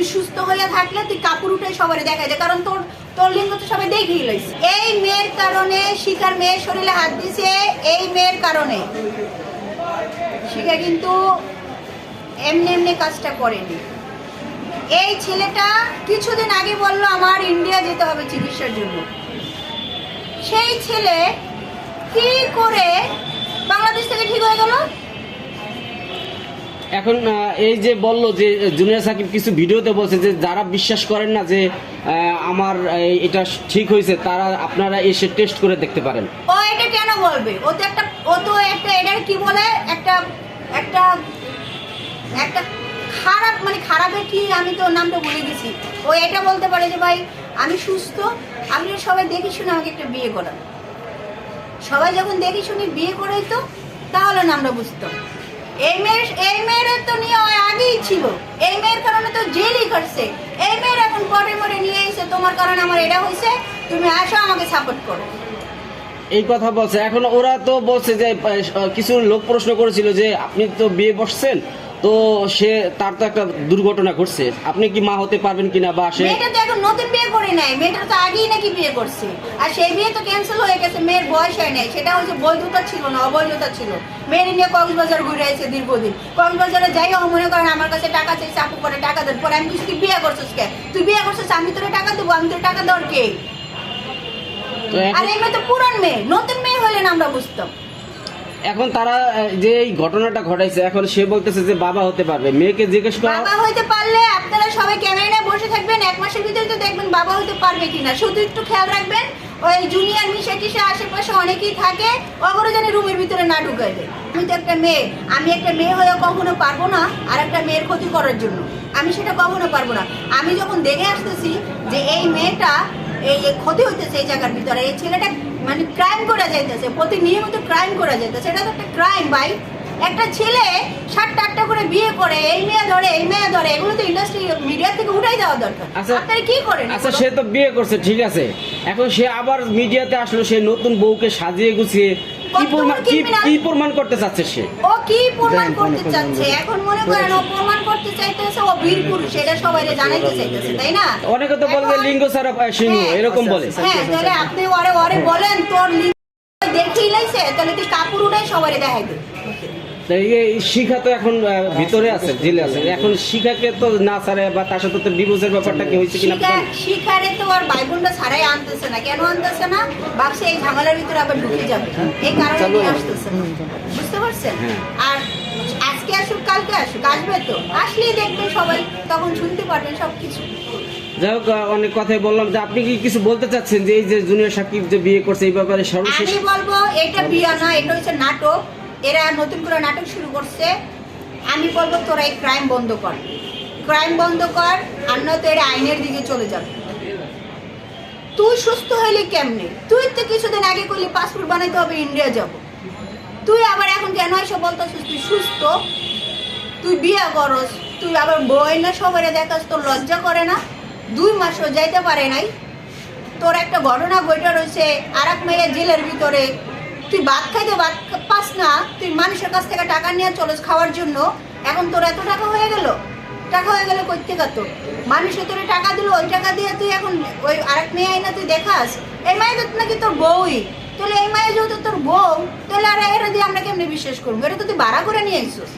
তুই সুস্থ হইয়া থাকলে তুই কাপড় উঠে সবাই দেখা যায় কারণ তোর তোর লিঙ্গ তো সবাই দেখেই লইছে। এই মেয়ের কারণে শিকার মেয়ের শরীরে হাত দিছে, এই মেয়ের কারণে। শিখা কিন্তু এমনি এমনি কাজটা করেনি। এই ছেলেটা কিছুদিন আগে বলল আমার ইন্ডিয়া যেতে হবে চিকিৎসার জন্য। সেই ছেলে কি করে বাংলাদেশ থেকে ঠিক হয়ে গেল? এখন এই যে বলল যে জুনিয়র সাকিব কিছু ভিডিওতে বলছে যে, যারা বিশ্বাস করেন না যে আমার এটা ঠিক হয়েছে, তারা আপনারা এসে টেস্ট করে দেখতে পারেন। ও এটা কেন বলবে? ও তো একটা, ও তো একটা এটার কি বলে? একটা একটা একটা খারাপ মানে খারাপের কি আমি তো নামটা বলে গেছি। ও এটা বলতে পারে যে, ভাই, আমি সুস্থ আপনি সবাই দেখে শুনে আমাকে একটা বিয়ে করান। সবাই যখন দেখে শুনে বিয়ে করাই তো তাহলে নামটা বুঝতাম এই মেয়ের এই মেয়ের তো নিয়ে আগেই ছিল। এই মেয়ের কারণে তো জেলই করছে এই মেয়ের এখন পরে মরে নিয়ে এসে তোমার কারণে আমার এটা হয়েছে তুমি আসো, আমাকে সাপোর্ট করো। এই কথা বলছে। এখন ওরা তো বলছে যে কিছু লোক প্রশ্ন করেছিল যে, আপনি তো বিয়ে বসছেন তো সে তার তো একটা দুর্ঘটনা ঘটছে। আপনি কি মা হতে পারবেন কিনা বা সে মেয়েটা তো এখন নতুন বিয়ে করে নাই। মেয়েটা তো আগেই নাকি বিয়ে করছে। আর সেই বিয়ে তো ক্যান্সেল হয়ে গেছে মেয়ের বয়স হয় নাই। সেটা হচ্ছে বৈধতা ছিল না অবৈধতা ছিল। মেয়ের নিয়ে কক্সবাজার ঘুরে আছে দীর্ঘদিন। কক্সবাজারে যাই হোক মনে করেন আমার কাছে টাকা চাইছে আপু করে টাকা দেন। পরে আমি কিছু তুই বিয়ে করছিস কে? তুই বিয়ে করছিস আমি তোর টাকা দেবো আমি তোর টাকা দেওয়ার কে? আর এই মেয়ে তো পুরান মেয়ে। নতুন মেয়ে হলে না আমরা বুঝতাম। এখন তারা যে এই ঘটনাটা ঘটাইছে, এখন সে বলতেছে যে বাবা হতে পারবে। মেয়েকে জিজ্ঞেস করা। বাবা হইতে পারলে আপনারা সবাই ক্যামেরা নিয়ে বসে থাকবেন। এক মাসের ভিতরে তো দেখবেন বাবা হতে পারবে কিনা। শুধু একটু খেয়াল রাখবেন, ওই জুনিয়র মিশে টিশে আশেপাশে অনেকেই থাকে, ওগুলো যেন রুমের ভিতরে না ঢুকাই দেয় আমি তো একটা মেয়ে। আমি একটা মেয়ে হয়ে কখনো পারব না আর একটা মেয়ের ক্ষতি করার জন্য। আমি সেটা কখনো পারব না। আমি যখন দেখে আসতেছি যে এই মেয়েটা এই ক্ষতি হইতেছে এই জায়গার ভিতরে, এই ছেলেটা মানে ক্রাইম করা যাইতেছে প্রতিনিয়মিত ক্রাইম করা যাইতেছে। এটা তো একটা ক্রাইম ভাই। একটা ছেলে সাতটা আটটা করে বিয়ে করে এই মেয়ে ধরে এই মেয়ে ধরে এগুলো তো ইন্ডাস্ট্রি মিডিয়া থেকে উঠাই দেওয়া দরকার। আচ্ছা আপনারা কি করেন আচ্ছা সে তো বিয়ে করছে ঠিক আছে। এখন সে আবার মিডিয়াতে আসলো সে নতুন বউকে সাজিয়ে গুছিয়ে কি কত প্রমাণ কি কি প্রমাণ করতে চাচ্ছে সে? ও কি প্রমাণ করতে চাচ্ছে? এখন মনে করেন ও প্রমাণ করতে চাইতেছে ও বীর পুরুষ এটা সবাই জানাইতে চাইতেছে তাই না? অনেকে তো বলে যে এখন- লিঙ্গ ছাড়া পায় সিংহ হ্যাঁ। এরকম বলে। হ্যাঁ তাহলে আপনি ওরে ওরে বলেন তোর লিঙ্গ দেখেই লাইছে তাহলে তুই কাপড় উঠাই সবাই দেখাই দে। শিখা তো এখন ভিতরে আছে জেলে আছে। এখন শিখাকে তো না ছাড়ে বা তার সাথে তো ডিভোর্সের ব্যাপারটা কি হয়েছে কিনা শিখা শিখারে তো আর ভাই বোনটা ছাড়াই আনতেছে না। কেন আনতেছে না? ভাবছে এই ঝামেলার ভিতরে আবার ঢুকে যাবে। এই কারণে নিয়ে আসতেছে বুঝতে পারছেন? হ্যাঁ। আর আসুক কালকে আসুক আসবে তো। আসলেই সবাই তখন শুনতে পারবেন সবকিছু। যাই হোক অনেক কথাই বললাম। যে আপনি কি কিছু বলতে চাচ্ছেন যে এই যে জুনিয়র সাকিব যে বিয়ে করছে এই ব্যাপারে সর্বশেষ? আমি বলব এটা বিয়া না এটা হচ্ছে নাটক। এরা নতুন করে নাটক শুরু করছে। আমি বলব তোরা এই ক্রাইম বন্ধ কর। ক্রাইম বন্ধ কর আর নয়তো এরা আইনের দিকে চলে যাবে। তুই সুস্থ হইলে কেমনে? তুই তো কিছুদিন আগে করলি পাসপোর্ট বানাইতে হবে ইন্ডিয়া যাব। তুই আবার এখন কেন এসে বলতেছিস তুই সুস্থ? তুই বিয়ে করস, তুই আবার বই না সবাই দেখাস, তোর লজ্জা করে না? দুই মাসও যাইতে পারে নাই। তোর একটা ঘটনা বইটা রয়েছে আর এক মেয়ে জেলের ভিতরে। তুই ভাত খাইতে ভাত পাস না, তুই মানুষের কাছ থেকে টাকা নিয়ে চলস খাওয়ার জন্য। এখন তোর এত টাকা হয়ে গেল? টাকা হয়ে গেলে কই থেকে তোর? মানুষে তোর টাকা দিল, ওই টাকা দিয়ে তুই এখন ওই আরেক মেয়ে আইনা তুই দেখাস। এই মায়ে তো নাকি তোর বউই? তাহলে এই মায়ে যেহেতু তোর বউ, তাহলে আর এরা দিয়ে আমরা কেমনি বিশ্বাস করব? এটা তো তুই ভাড়া করে নিয়ে আইসোস।